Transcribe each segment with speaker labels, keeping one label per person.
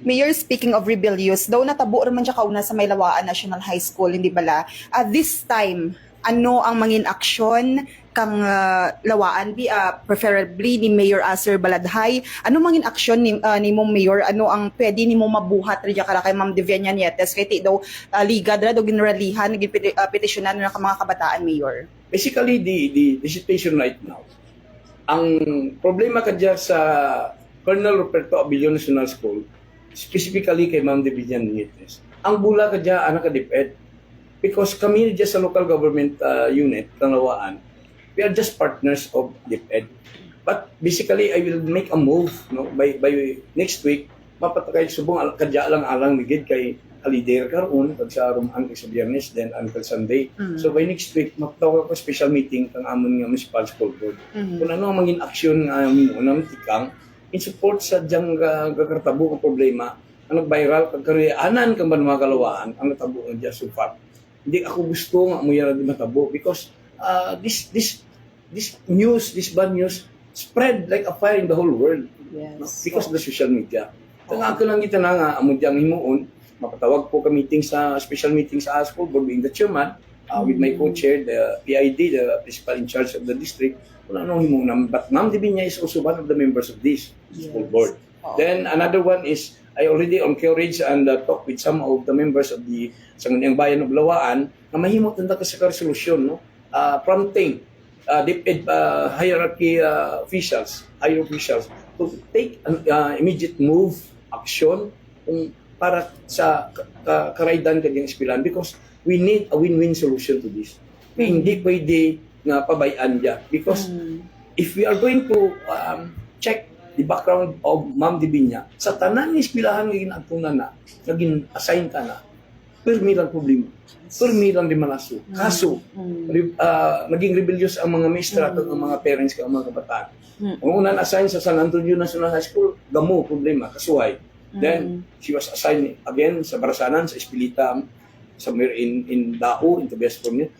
Speaker 1: Mayor, speaking of rebellious, daw natabo naman siya kauna sa Maylawaan National High School, hindi bala? At this time, ano ang mangin aksyon kang ah, lawaan bi ah, preferably ni Mayor Aser Baladhay ano mangin aksyon ni ah, ni mong mayor? Ano ang pwede nimo mabuhat ri kara kay Ma'am Deviania Nietes? Kay daw ah, liga dra daw ginralihan peti- ah, petisyonan na ka mga kabataan mayor.
Speaker 2: Basically, the, the, the situation right now, ang problema ka dyan sa Colonel Roberto Abilio National School, specifically kay Ma'am Division Nietes, ang bula ka dyan, anak ka diped. Because kami dyan sa local government uh, unit, Tanawaan, we are just partners of DepEd. But basically, I will make a move no by by next week mapatakay subong al- kadya lang alang migid kay holiday karon pag sa rumaan kay sa Biyernes then until Sunday.
Speaker 1: Mm.
Speaker 2: So by next week magtawag ko special meeting kang amon nga municipal school board.
Speaker 1: Mhm.
Speaker 2: Kung ano ang maging aksyon nga um, unang tikang in support sa diyang uh, gakartabo nga problema ang nag-viral kag kariyaanan kang ban mga kalawaan ang natabo nga dyan so far. Hindi ako gusto nga mo yan matabo because uh, this this this news, this bad news spread like a fire in the whole world no? because of the social media. Tanga ko lang kita na nga amo diyang himuon mapatawag po ka meeting sa special meeting sa board being the chairman uh, with my co-chair the PID the principal in charge of the district wala nang himuon but Ma'am Divinya is also one of the members of this school
Speaker 1: Yes.
Speaker 2: board.
Speaker 1: Oo.
Speaker 2: Then another one is I already encourage and uh, talk with some of the members of the Sangguniang Bayan of Lawaan na mahimot nanda ka sa resolusyon no uh, prompting uh, DepEd uh, hierarchy uh, officials higher officials to take an uh, immediate move action kung para sa ka- ka- karaydan kanyang eskwelahan because we need a win-win solution to this. Hindi pwede nga pabayaan diya because
Speaker 1: Mm.
Speaker 2: if we are going to um, check the background of Ma'am Dibinya, sa tanan ni eskwelahan nga ginagtunan na, naging assign ka na, permi lang problema. Permi lang di malaso. Kaso,
Speaker 1: Mm.
Speaker 2: re- ah, naging rebellious ang mga maestra at
Speaker 1: Mm.
Speaker 2: ang mga parents ka, ang mga kabataan.
Speaker 1: Mm.
Speaker 2: Ang unang assign sa San Antonio National High School, gamo, problema, kasuhay. Then, she was assigned again sa Barasanan, sa Espilita, somewhere in, in Dao, in Tobias Province.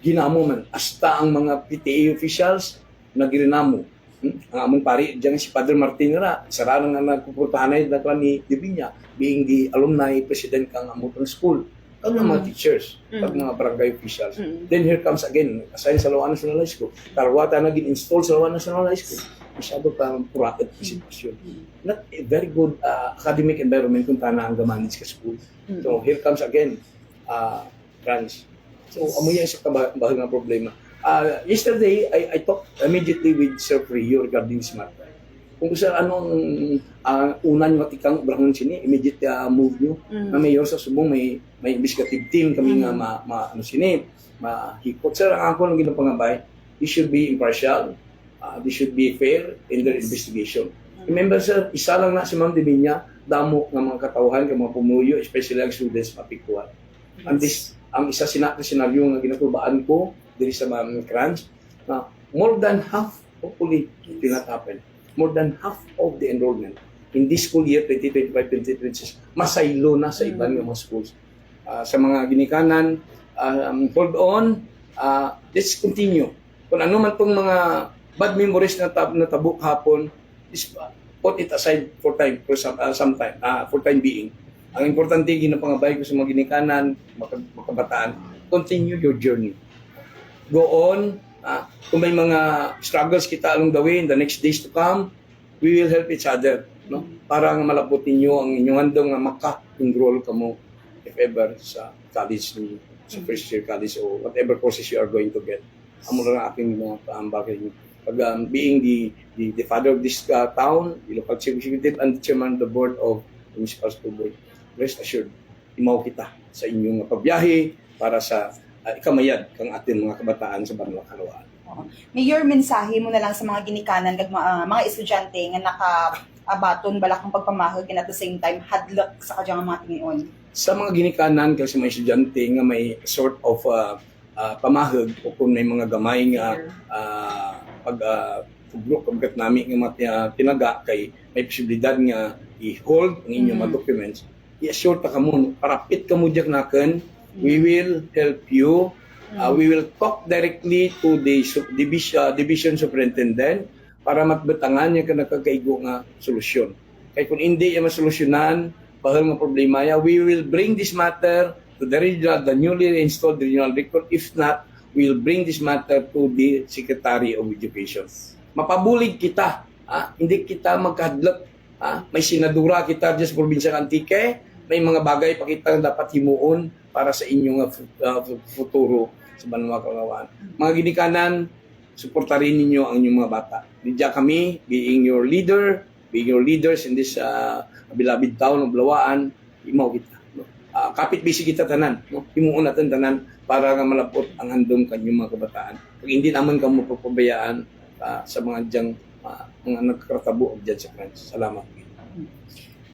Speaker 2: Ginamo man. Hasta ang mga PTA officials, nagirinamo. Hmm? Ang among pari, diyan si Padre Martin ra, sarang nga nagpupuntahanay na ka ni Dibinya, being the alumni president kang among school. Mga
Speaker 1: Mm.
Speaker 2: teachers,
Speaker 1: Mm.
Speaker 2: kag mga barangay officials.
Speaker 1: Mm.
Speaker 2: Then here comes again, assign sa Lawan National High School. Tarwata na gin-install sa Lawan National High School. Masyado pa purakat ang sitwasyon. Not a very good uh, academic environment kung tana ang gamanage ka school.
Speaker 1: Mm.
Speaker 2: So here comes again, uh, Franz. So amoy yan sa kabah- bahag ng problema. Uh, yesterday, I, I talked immediately with Sir Frio regarding this matter. Kung sa anong uh, unan yung matikang brahon sini, immediate uh, move nyo
Speaker 1: Mm.
Speaker 2: na mayor sa Subong may may investigative team kami nga
Speaker 1: Mhm.
Speaker 2: ma, ma ano sini mahikot sir ang ako lang ginapangabay this should be impartial uh, this should be fair in their investigation remember sir isa lang na si Ma'am Divinya damo nga mga katawhan nga mga pumuyo especially ang students mapikuan and this ang isa sina na senaryo nga ginatubaan ko diri sa Ma'am Crunch na more than half hopefully it will not happen more than half of the enrollment in this school year 2025-2026 masaylo na sa ibang mga schools. Ah, sa mga ginikanan, um, hold on, ah, let's continue. Kung ano man tong mga bad memories na, tab na tabuk hapon, is, put it aside for time, for some, ah, some time, ah, for time being. Ang importante, ginapangabay ko sa mga ginikanan, makabataan, continue your journey. Go on, ah, kung may mga struggles kita along the way in the next days to come, we will help each other no? Para nga malabot ninyo ang inyong handong nga maka-enroll kamo if ever sa college ni sa first year college o whatever courses you are going to get. Amo lang ang aking mga paambagay niyo pag um, being the, the the father of this uh, town the local chief executive and the chairman of the board of the municipal school board rest assured imaw kita sa inyong pagbiyahe para sa uh, ikamayad kang ating mga kabataan sa Banwa Kalawaan
Speaker 1: Mayor, mensahe mo na lang sa mga ginikanan, lag, mga, mga estudyante nga naka-abaton balak ng pagpamahag and at the same time hadlock sa kadyang mga tingion.
Speaker 2: sa mga ginikanan kasi mga estudyante nga may sort of uh, uh, pamahag o kung may mga gamay nga uh, pag uh, tublok kagat namin nga mga tina- tinaga kay may posibilidad nga i-hold ang inyong mga
Speaker 1: Mhm.
Speaker 2: documents i-assure ta kamo parapit kamo diyak naken we will help you Uh, we will talk directly to the division, division superintendent para matbetangan niya ka nakakaigo nga solusyon. Kaya kung hindi yung masolusyonan, bahal nga problema ya, we will bring this matter to the regional, the newly installed regional record. If not, we will bring this matter to the Secretary of Education. Mapabulig kita, ah, hindi kita magkahadlok. Ah, may sinadura kita sa probinsya ng Antique, may mga bagay pa kita na dapat himuon para sa inyong ah, ah, fu- futuro sa Banwa Kalawaan. Mga ginikanan, suportarin ninyo ang inyong mga bata. Diyan kami, being your leader, being your leaders in this uh, bilabid town of Lawaan, imaw kita. No? Ah, kapit bisi kita tanan. No? Himuon natin tanan para nga malapot ang handom kanyang mga kabataan. Pag hindi naman kamo papabayaan ah, sa mga diyang ah, mga nagkakatabo dyan sa France. Salamat.